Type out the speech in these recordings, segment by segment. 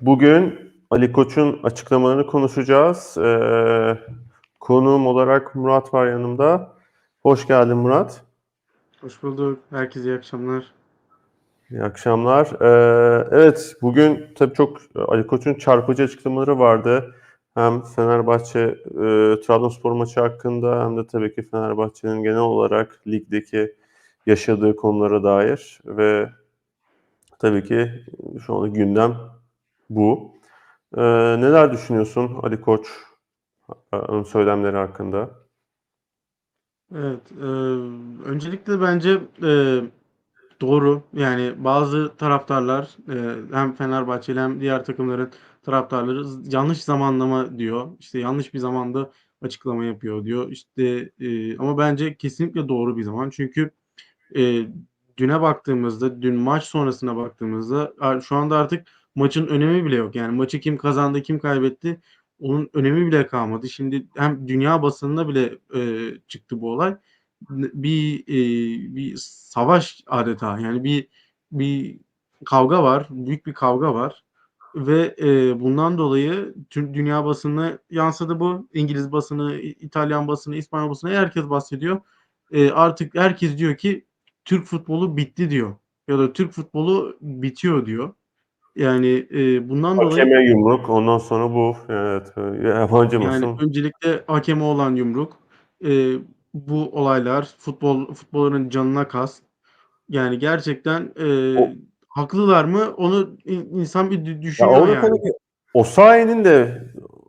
Bugün Ali Koç'un açıklamalarını konuşacağız. Eee, konuğum olarak Murat var yanımda. Hoş geldin Murat. Hoş bulduk. Herkese iyi akşamlar. İyi akşamlar. Eee, evet, bugün tabii çok Ali Koç'un çarpıcı açıklamaları vardı. Hem Fenerbahçe eee Trabzonspor maçı hakkında hem de tabii ki Fenerbahçe'nin genel olarak ligdeki yaşadığı konulara dair ve tabii ki şu anda gündem bu. Eee, neler düşünüyorsun Ali Koç eee, söylemleri hakkında? Evet, eee, öncelikle bence eee, doğru. Yani bazı taraftarlar eee, hem Fenerbahçeli hem diğer takımların taraftarları yanlış zamanlama diyor. İşte yanlış bir zamanda açıklama yapıyor diyor. İşte eee, ama bence kesinlikle doğru bir zaman. Çünkü eee, düne baktığımızda, dün maç sonrasına baktığımızda şu anda artık maçın önemi bile yok. Yani maçı kim kazandı, kim kaybetti onun önemi bile kalmadı. Şimdi hem dünya basınında bile eee, çıktı bu olay. Bir eee, bir savaş adeta yani bir bir kavga var, büyük bir kavga var ve eee, bundan dolayı tüm dünya basınına yansıdı bu. İngiliz basını, İtalyan basını, İspanyol basını herkes bahsediyor. Eee, artık herkes diyor ki Türk futbolu bitti diyor ya da Türk futbolu bitiyor diyor. Yani eee, bundan dolayı Hakeme yumruk, ondan sonra bu. Evet, yabancı yani mısın? öncelikle hakeme olan yumruk, eee, bu olaylar futbol futbolun canına kast. Yani gerçekten O, eee, haklılar mı? Onu in insan bir dü ya düşünüyor tabii yani. ki Osayi'nin de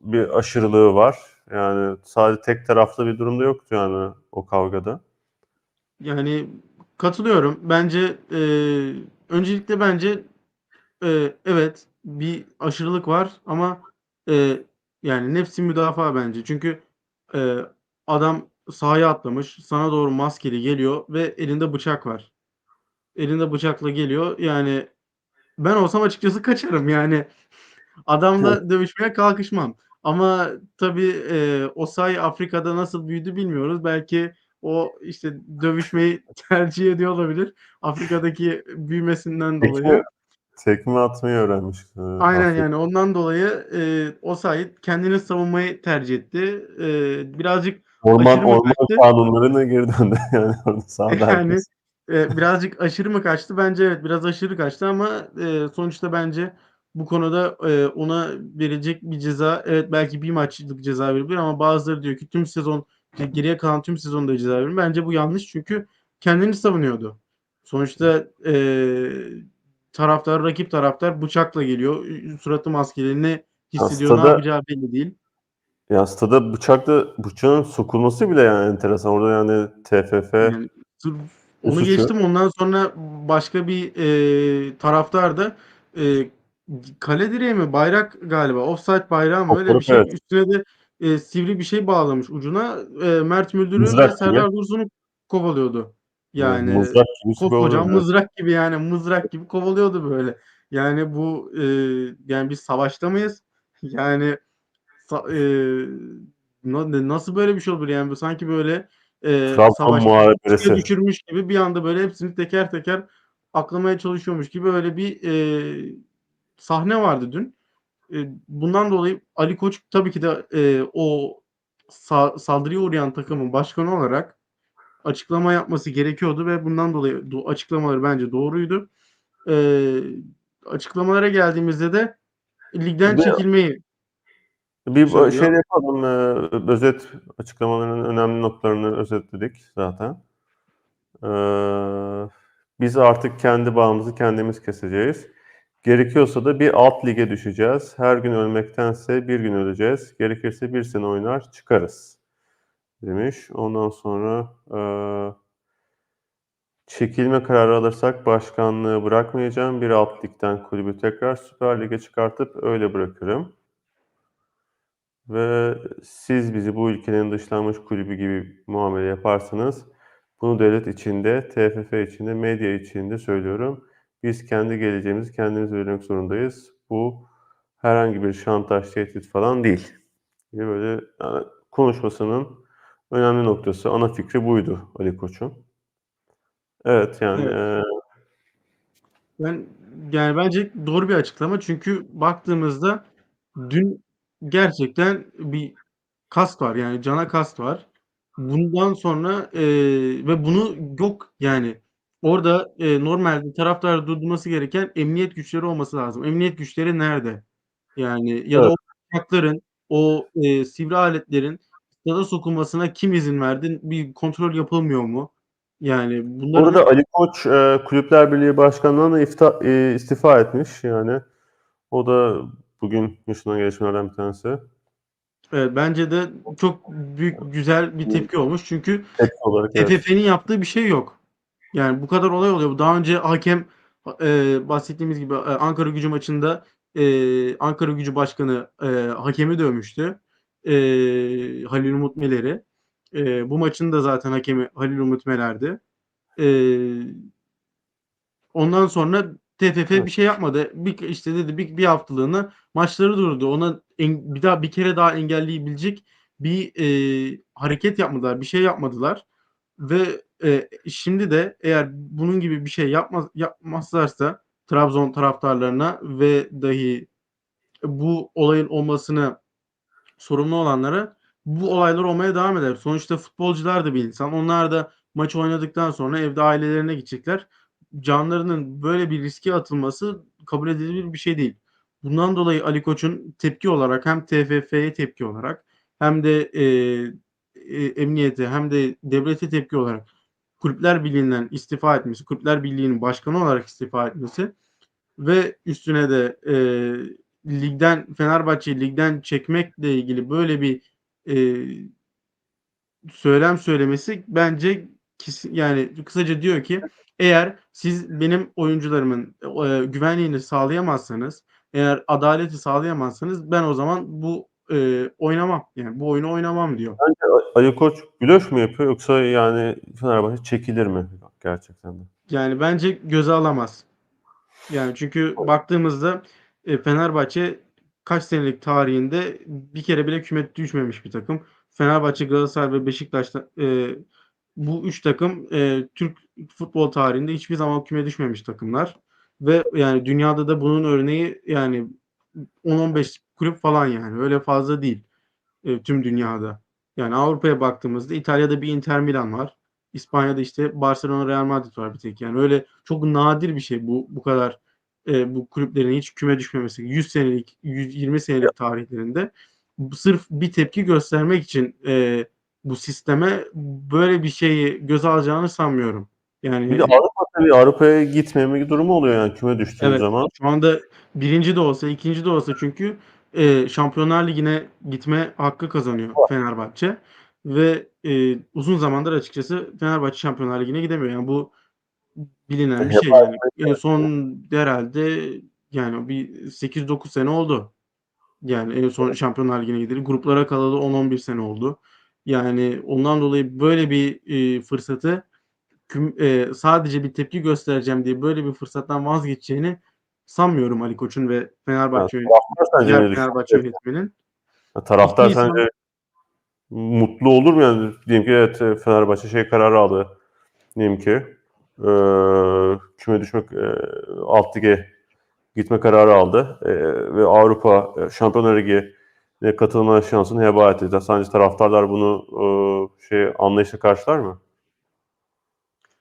bir aşırılığı var. Yani sadece tek taraflı bir durumda yoktu yani o kavgada. Yani katılıyorum. Bence eee, öncelikle bence Eee, evet, bir aşırılık var ama, eee, yani nefsi müdafaa bence. Çünkü, eee, adam sahaya atlamış, sana doğru maskeli geliyor ve elinde bıçak var. Elinde bıçakla geliyor. Yani ben olsam açıkçası kaçarım. Yani adamla dövüşmeye kalkışmam. Ama tabii, eee, Osayi Afrika'da nasıl büyüdü bilmiyoruz. Belki o, işte, dövüşmeyi tercih ediyor olabilir. Afrika'daki büyümesinden Tekme, dolayı. Tekme atmayı öğrenmiş e, Aynen, Afrika. yani, ondan dolayı, eee, Osayi kendini savunmayı tercih etti. Eee, birazcık Orman orman kaçtı? kanunlarına geri döndü yani orada Yani, herkes. eee, birazcık aşırı mı kaçtı? Bence evet, biraz aşırı kaçtı ama, eee, sonuçta bence bu konuda, eee, ona verilecek bir ceza evet, belki bir maçlık ceza verilebilir ama bazıları diyor ki tüm sezon ge geriye kalan tüm sezonda ceza verin. Bence bu yanlış çünkü kendini savunuyordu. Sonuçta, eee, taraftar, rakip taraftar bıçakla geliyor. Suratı maskeli. Ne Ya hissediyor, ne stada, yapacağı belli değil. ya stada bıçakla bıçağın sokulması bile yani enteresan. Orada yani TFF Yani ne onu suçu? geçtim. Ondan sonra başka bir, eee, taraftar da, eee, kale direği mi, bayrak galiba, ofsayt bayrağı mı öyle bir şey, evet. üstüne de, eee, sivri bir şey bağlamış ucuna. Eee, Mert Müldür'ü ve. Serdar Dursun'u kovalıyordu. Yani mızrak gibi sıkıyorlar. mızrak gibi yani mızrak gibi kovalıyordu böyle. Yani bu, eee, yani biz savaşta mıyız? Yani Sa na ne nasıl böyle bir şey olabilir yani? Bu sanki böyle, Trabzon savaşta düşürmüş gibi bir anda böyle hepsini teker teker aklamaya çalışıyormuş gibi öyle bir, eee, sahne vardı dün. Eee, bundan dolayı Ali Koç tabii ki de, eee, o sa saldırıya uğrayan takımın başkanı olarak açıklama yapması gerekiyordu ve bundan dolayı do açıklamaları bence doğruydu. Eee, açıklamalara geldiğimizde de ligden Bir, çekilmeyi bir bu- şey söylüyor. yapalım. e, Özet açıklamaların önemli notlarını özetledik zaten. Ee, biz artık kendi bağımızı kendimiz keseceğiz. Gerekiyorsa da bir alt lige düşeceğiz. Her gün ölmektense bir gün öleceğiz. Gerekirse bir sene oynar çıkarız demiş. Ondan sonra e, çekilme kararı alırsak başkanlığı bırakmayacağım. Bir alt ligden kulübü tekrar Süper Lig'e çıkartıp öyle bırakırım. Ve siz bizi bu ülkenin dışlanmış kulübü gibi muamele yaparsanız bunu devlet içinde, TFF içinde, medya içinde söylüyorum. Biz kendi geleceğimizi kendimiz vermek zorundayız. Bu herhangi bir şantaj, tehdit falan değil. Böyle yani konuşmasının önemli noktası, ana fikri buydu Ali Koç'un. Evet yani Evet. e, Ben yani, bence doğru bir açıklama. Çünkü baktığımızda dün gerçekten bir kast var, yani, cana kast var. Bundan sonra, eee, ve bunu yok, yani. Orada, eee, normalde taraftarı durdurması gereken emniyet güçleri olması lazım. Emniyet güçleri nerede? Yani, ya da Evet. o bıçakların, o, eee, sivri aletlerin stada sokulmasına kim izin verdi? Bir kontrol yapılmıyor mu? Yani, Bu bunların arada Ali Koç, eee, Kulüpler Birliği Başkanlığından da ifta eee, istifa etmiş, yani. O da bugün yaşanan gelişmelerden bir tanesi. Evet, bence de çok büyük, güzel bir tepki olmuş. Çünkü olarak, evet. TFF'nin yaptığı bir şey yok. Yani, bu kadar olay oluyor. Daha önce hakem, eee, bahsettiğimiz gibi, eee, Ankaragücü maçında, eee, Ankaragücü başkanı, eee, hakemi dövmüştü. Eee, Halil Umut Meler'i. Eee, bu maçın da zaten hakemi Halil Umut Meler'di. Eee ondan sonra TFF Evet. bir şey yapmadı. Bir işte, dedi, bir bir haftalığına maçları durdurdu. Ona en bir daha bir kere daha engelleyebilecek bir, eee, hareket yapmadılar, bir şey yapmadılar ve, eee, şimdi de eğer bunun gibi bir şey yapmaz yapmazlarsa Trabzon taraftarlarına ve dahi bu olayın olmasına sorumlu olanlara bu olaylar olmaya devam eder. Sonuçta futbolcular da bir insan. Onlar da maçı oynadıktan sonra evde ailelerine gidecekler. Canlarının böyle bir riske atılması kabul edilebilir bir şey değil. Bundan dolayı Ali Koç'un tepki olarak hem TFF'ye tepki olarak hem de, eee, eee, emniyete hem de devlete tepki olarak Kulüpler Birliği'nden istifa etmesi, Kulüpler Birliği'nin başkanı olarak istifa etmesi ve üstüne de, eee, ligden Fenerbahçe'yi ligden çekmekle ilgili böyle bir, eee söylem söylemesi bence yani, kısaca diyor ki eğer siz benim oyuncularımın, eee, güvenliğini sağlayamazsanız, eğer adaleti sağlayamazsanız ben o zaman bu, eee, oynamam. Yani, bu oyunu oynamam diyor. Sence A Ali Koç blöf mü yapıyor yoksa, yani, Fenerbahçe çekilir mi gerçekten de? Yani, bence göze alamaz. Yani, çünkü baktığımızda, eee, Fenerbahçe kaç senelik tarihinde bir kere bile küme düşmemiş bir takım. Fenerbahçe, Galatasaray ve Beşiktaş'ta, eee, bu 3 takım, eee, Türk futbol tarihinde hiçbir zaman küme düşmemiş takımlar ve, yani, dünyada da bunun örneği, yani, 10-15 kulüp falan, yani, öyle fazla değil, eee, tüm dünyada. Yani, Avrupa'ya baktığımızda İtalya'da bir Inter Milan var. İspanya'da, işte, Barcelona, Real Madrid var bir tek. Yani, öyle çok nadir bir şey bu bu kadar, eee, bu kulüplerin hiç küme düşmemesi. 100 senelik, 120 Ya senelik tarihlerinde sırf bir tepki göstermek için, eee, bu sisteme böyle bir şeyi göze alacağını sanmıyorum. Bir de Yani Avrupa tabii Avrupa'ya gitmeme durumu oluyor, yani, küme düştüğün Evet, zaman. şu anda 1'inci de olsa, 2'nci de olsa çünkü, eee, Şampiyonlar Ligi'ne gitme hakkı kazanıyor Var. Fenerbahçe ve, eee, uzun zamandır açıkçası Fenerbahçe Şampiyonlar Ligi'ne gidemiyor. Yani, bu bilinen bir şey, yani. En son herhâlde, yani, bir 8-9 sene oldu. Yani, en son. Şampiyonlar Ligi'ne gideli. Gruplara kalalı 10-11 sene oldu. Yani, ondan dolayı böyle bir, eee, fırsatı küm eee, sadece bir tepki göstereceğim diye böyle bir fırsattan vazgeçeceğini sanmıyorum Ali Koç'un ve Fenerbahçe düşünüyor? Fenerbahçe. Ya, taraftar 2 Nisan sence mutlu olur mu, yani? Diyelim ki evet, Fenerbahçe şey kararı aldı. Diyelim ki, eee, küme düşmek, eee, alt lige gitme kararı aldı, eee, ve Avrupa, eee, Şampiyonlar Ligi'ne katılma şansını heba etti. Sence taraftarlar bunu, ııı, şey anlayışla karşılar mı?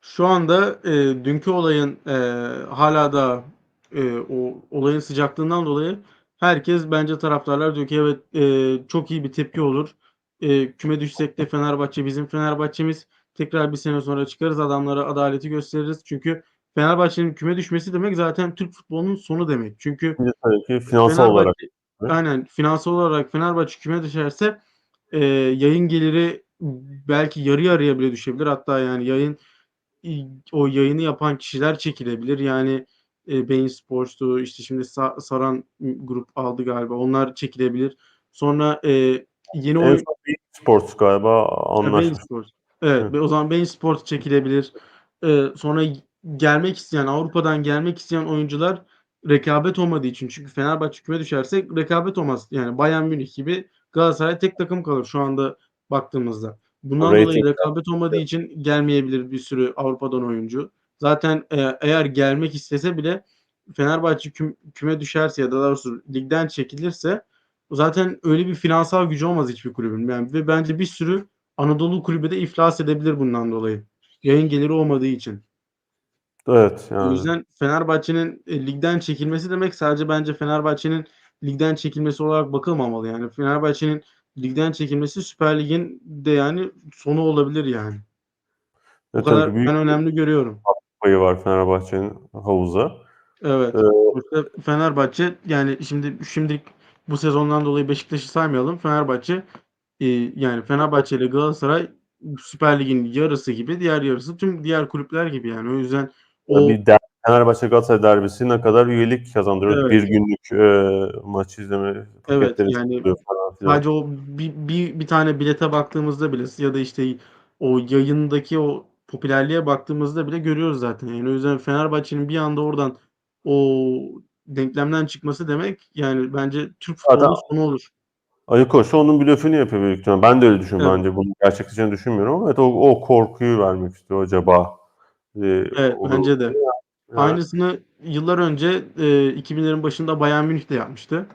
Şu anda, eee, dünkü olayın, eee, hâlâ daha, eee, o olayın sıcaklığından dolayı herkes bence taraftarlar diyor ki evet, eee, çok iyi bir tepki olur. Eee, küme düşsek de Fenerbahçe bizim Fenerbahçemiz. Tekrar 1 sene sonra çıkarız, adamlara adaleti gösteririz. Çünkü Fenerbahçe'nin küme düşmesi demek zaten Türk futbolunun sonu demek. Çünkü Bir tabii ki finansal olarak Aynen, finansal olarak Fenerbahçe küme düşerse, eee, yayın geliri belki yarı yarıya bile düşebilir. Hatta, yani, yayın o yayını yapan kişiler çekilebilir. Yani, eee, Bein Sports'tu, işte, şimdi Sa Saran Grup aldı galiba. Onlar çekilebilir. Sonra, eee, yeni En oy son Bein Sports galiba anlaşmış. Sports. Evet, o zaman Bein Sports çekilebilir. Eee, sonra gelmek isteyen, Avrupa'dan gelmek isteyen oyuncular rekabet olmadığı için çünkü Fenerbahçe küme düşerse rekabet olmaz. Yani, Bayern Münih gibi Galatasaray tek takım kalır şu anda baktığımızda. Bundan dolayı Reytingler rekabet olmadığı için gelmeyebilir bir sürü Avrupa'dan oyuncu. Zaten, eee, eğer gelmek istese bile, Fenerbahçe küm küme düşerse ya da daha doğrusu ligden çekilirse zaten öyle bir finansal gücü olmaz hiçbir kulübün. Yani ve bence bir sürü Anadolu kulübü de iflas edebilir bundan dolayı. Yayın geliri olmadığı için. Evet, O yani. yüzden Fenerbahçe'nin, eee, ligden çekilmesi demek sadece bence Fenerbahçe'nin ligden çekilmesi olarak bakılmamalı yani. Fenerbahçe'nin ligden çekilmesi Süper Lig'in de yani sonu olabilir yani. O E, tabii kadar büyük ben önemli görüyorum. payı var Fenerbahçe'nin havuza. Evet. Eee Sonuçta Fenerbahçe yani şimdi şimdilik bu sezondan dolayı Beşiktaş'ı saymayalım. Fenerbahçe, eee, yani Fenerbahçe ile Galatasaray Süper Lig'in yarısı gibi, diğer yarısı tüm diğer kulüpler gibi yani. O yüzden o bir der Fenerbahçe Galatasaray derbisi ne kadar üyelik kazandırıyor. Evet. Bir günlük, eee, maç izleme Evet, yani falan filan. sadece o bir bir bir tane bilete baktığımızda bile ya da işte o yayındaki o popülerliğe baktığımızda bile görüyoruz zaten. Yani o yüzden Fenerbahçe'nin bir anda oradan o denklemden çıkması demek yani bence Türk futbolunun sonu olur. Ali Koç da onun blöfünü yapıyor büyük ihtimal. Ben de öyle düşünüyorum. Evet. Bence bunu gerçekleşeceğini düşünmüyorum ama evet o o korkuyu vermek istiyor acaba. Eee, Evet, olur bence de. yani. Aynısını yıllar önce, eee, 2000'lerin başında Bayern Münih de yapmıştı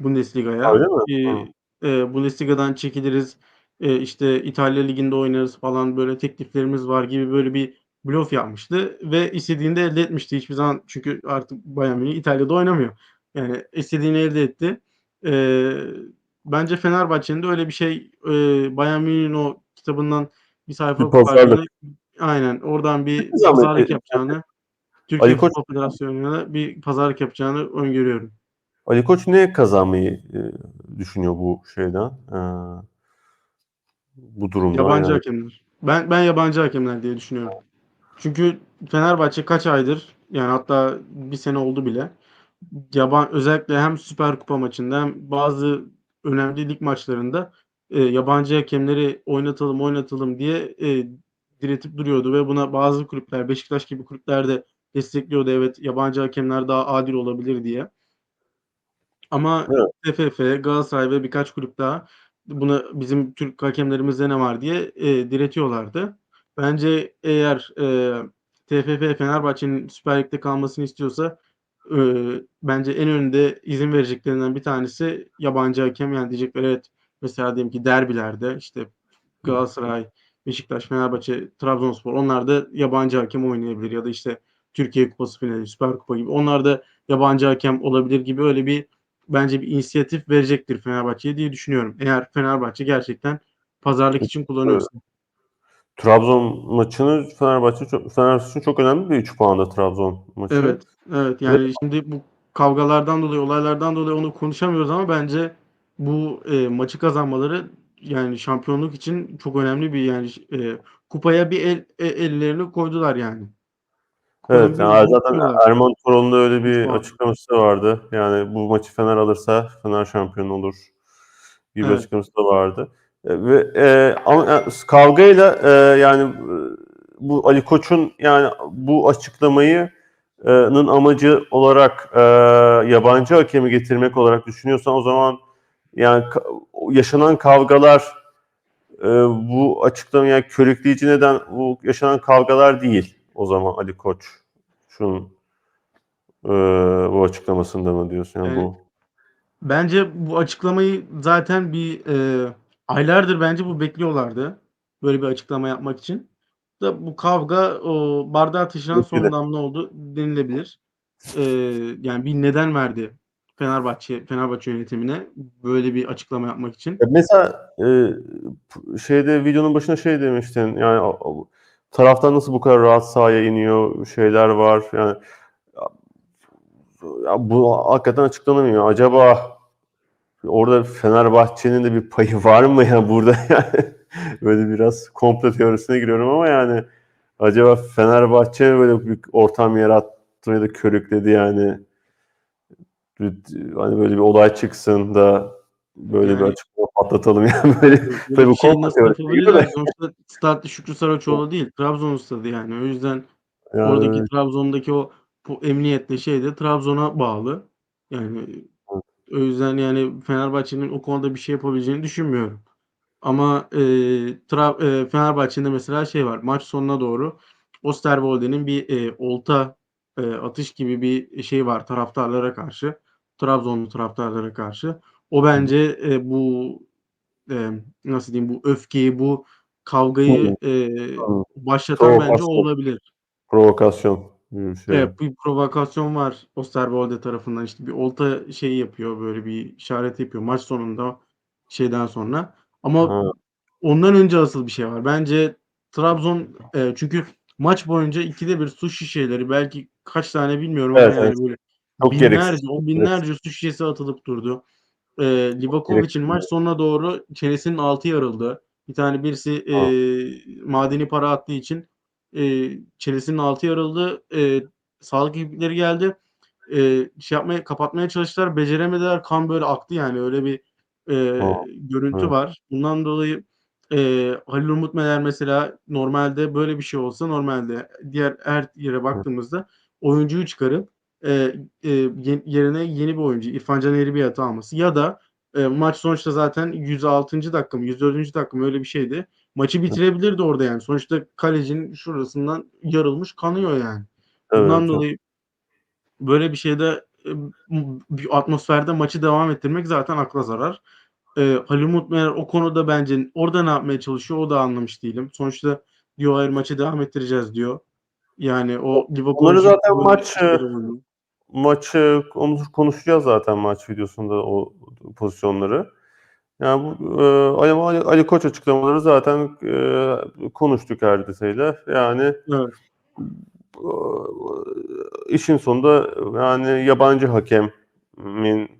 Bundesliga'ya. öyle mi? İii, eee, Bundesliga'dan çekiliriz, eee, işte İtalya Ligi'nde oynarız falan böyle tekliflerimiz var gibi böyle bir blöf yapmıştı ve istediğini de elde etmişti. Hiçbir zaman çünkü artık Bayern Münih İtalya'da oynamıyor. Yani istediğini elde etti. Eee, bence Fenerbahçe'nin de öyle bir şey, eee, Bayern Münih'in o kitabından bir sayfa Bir pazarlık. Aynen, oradan bir pazarlık yapacağını, Türkiye Ali Koç Futbol Federasyonu'na bir pazarlık yapacağını öngörüyorum. Ali Koç ne kazanmayı, eee, düşünüyor bu şeyden, eee bu durumdan Yabancı yani? hakemler. Ben ben yabancı hakemler diye düşünüyorum. Çünkü Fenerbahçe kaç aydır yani hatta 1 sene oldu bile. Yaban özellikle hem Süper Kupa maçında hem bazı önemli lig maçlarında, eee, yabancı hakemleri oynatalım, oynatalım diye, eee, diretip duruyordu ve buna bazı kulüpler, Beşiktaş gibi kulüpler de destekliyordu. Evet, yabancı hakemler daha adil olabilir diye. Ama Evet. TFF, Galatasaray ve birkaç kulüp daha buna bizim Türk hakemlerimizde ne var diye, eee, diretiyorlardı. Bence eğer, eee, TFF Fenerbahçe'nin Süper Lig'de kalmasını istiyorsa, eee, bence en önde izin vereceklerinden bir tanesi yabancı hakem. Yani diyecekler evet, mesela diyelim ki derbilerde işte. Galatasaray, Beşiktaş, Fenerbahçe, Trabzonspor onlar da yabancı hakem oynayabilir ya da işte Türkiye Kupası finali, Süper Kupa gibi onlar da yabancı hakem olabilir gibi öyle bir bence bir inisiyatif verecektir Fenerbahçe'ye diye düşünüyorum. Eğer Fenerbahçe gerçekten pazarlık için kullanıyorsa. Trabzon maçını Fenerbahçe çok Fenerbahçe için çok önemli bir 3 puandı Trabzon maçı. Evet, evet. Ve Yani şimdi bu kavgalardan dolayı, olaylardan dolayı onu konuşamıyoruz ama bence bu, eee, maçı kazanmaları yani şampiyonluk için çok önemli bir yani eee, kupaya bir el e ellerini koydular yani. Kupanın Evet, yani zaten tutuyorlar. Erman Toroğlu'nun da öyle 3 bir puan. açıklaması vardı. Yani bu maçı Fener alırsa Fener şampiyon olur gibi bir Evet. açıklaması da vardı. Eee, ve, eee, ama s kavgayla, eee, yani, bu Ali Koç'un yani bu açıklamayı nın amacı olarak, eee, yabancı hakemi getirmek olarak düşünüyorsan o zaman yani yaşanan kavgalar, eee, bu açıklamaya körükleyici neden bu yaşanan kavgalar değil o zaman Ali Koç'un, eee, bu açıklamasında mı diyorsun? Yani Yani bu bence bu açıklamayı zaten bir, eee, aylardır bence bu bekliyorlardı. Böyle bir açıklama yapmak için. Da bu kavga o bardağı taşıran son damla oldu denilebilir. Eee, yani bir neden verdi Fenerbahçe Fenerbahçe yönetimine böyle bir açıklama yapmak için. Mesela, p şeyde videonun başında şey demiştin yani taraftar nasıl bu kadar rahat sahaya iniyor, şeyler var yani ya bu hakikaten açıklanamıyor. Acaba orada Fenerbahçe'nin de bir payı var mı ya burada yani? Böyle biraz komplo teorisine giriyorum ama yani acaba Fenerbahçe böyle bir ortam yarattı ya da körükledi yani? Hani böyle bir olay çıksın da böyle bir Yani açıklama patlatalım yani böyle tabii bir bu komplo da. yapabilirler? Sonuçta stadyum Şükrü Saraçoğlu değil, Trabzon'un stadı yani. O yüzden oradaki Yani Trabzon'daki o bu emniyetle şey de Trabzon'a bağlı. Yani. O yüzden yani Fenerbahçe'nin o konuda bir şey yapabileceğini düşünmüyorum. Ama, eee, Tra eee, Fenerbahçe'nin de mesela şey var, maç sonuna doğru Osterwolde'nin bir, eee, olta, eee, atış gibi bir şey var taraftarlara karşı, Trabzonlu taraftarlara karşı. O bence, eee, bu, emm, nasıl diyeyim, bu öfkeyi, bu kavgayı, eee, başlatan bence olabilir. Provokasyon bir şey. Evet, bir provokasyon var Osterwolde tarafından. İşte bir olta şeyi yapıyor, böyle bir işaret yapıyor maç sonunda şeyden sonra. Ama Ha. ondan önce asıl bir şey var. Bence Trabzon, eee, çünkü maç boyunca 2'de 1 su şişeleri belki kaç tane bilmiyorum ama Evet, yani evet. böyle Çok gereksiz. binlerce, on binlerce su şişesi atılıp durdu. Eee, Livakovic'in maç gereksiz. sonuna doğru çenesinin altı yarıldı. Bir tane birisi, eee, madeni para attığı için, eee, çenesinin altı yarıldı. Eee, sağlık ekipleri geldi. Eee, şey yapmaya, kapatmaya çalıştılar, beceremediler. Kan böyle aktı yani. Öyle bir, A! eee, görüntü Evet. var. Bundan dolayı, eee, Halil Umut Meler mesela normalde böyle bir şey olsa normalde diğer her yere baktığımızda oyuncuyu çıkarıp, eee, ye yerine yeni bir oyuncu İrfan Can Eğribiyat'ı alması ya da, eee, maç sonuçta zaten 106. dakika mı 104. dakika mı öyle bir şeydi. Maçı bitirebilirdi orada yani. Sonuçta kalecinin şurasından yarılmış, kanıyor yani. Bundan evet. dolayı böyle bir şeyde, m bir atmosferde maçı devam ettirmek zaten akla zarar. Eee, Halil Umut Meler o konuda bence orada ne yapmaya çalışıyor o da anlamış değilim. Sonuçta diyor, "Hayır, maçı devam ettireceğiz." diyor. Yani O Livakovic'in zaten maç, oynuyor. maçı onu konuşacağız zaten maç videosunda o pozisyonları. Yani bu, eee, Ali Ali Koç açıklamaları zaten, eee, konuştuk her detayıyla. Yani Evet. işin sonunda yani yabancı hakemin,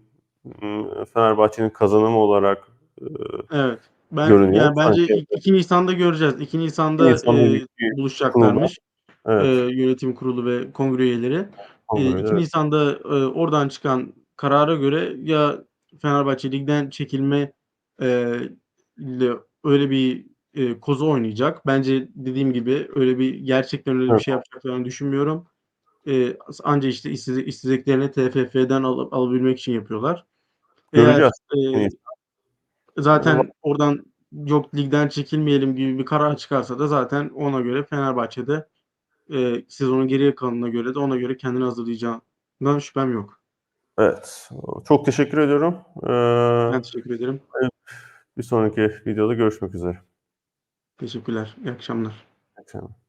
Fenerbahçe'nin kazanımı olarak, eee, Evet. Ben görünüyor yani bence sanki. i 2 Nisan'da göreceğiz. 2 Nisan'da, İnsanın eee, büyük bir kurulma. buluşacaklarmış, Evet. yönetim kurulu ve kongre üyeleri. Kongre, 2 evet. Nisan'da, eee, oradan çıkan karara göre ya Fenerbahçe ligden çekilme, ile öyle bir, eee, kozu oynayacak. Bence dediğim gibi öyle bir gerçekten öyle bir şey yapacaklarını düşünmüyorum. As anca işte istedi istediklerini TFF'den alı alabilmek için yapıyorlar. Eğer, iyisi. zaten oradan yok ligden çekilmeyelim gibi bir karar çıkarsa da zaten ona göre Fenerbahçe de, eee, sezonun geriye kalanına göre de ona göre kendini hazırlayacağından şüphem yok. Evet. Çok teşekkür ediyorum. Eee, Ben teşekkür ederim. Bir sonraki videoda görüşmek üzere. Teşekkürler. İyi akşamlar. İyi akşamlar.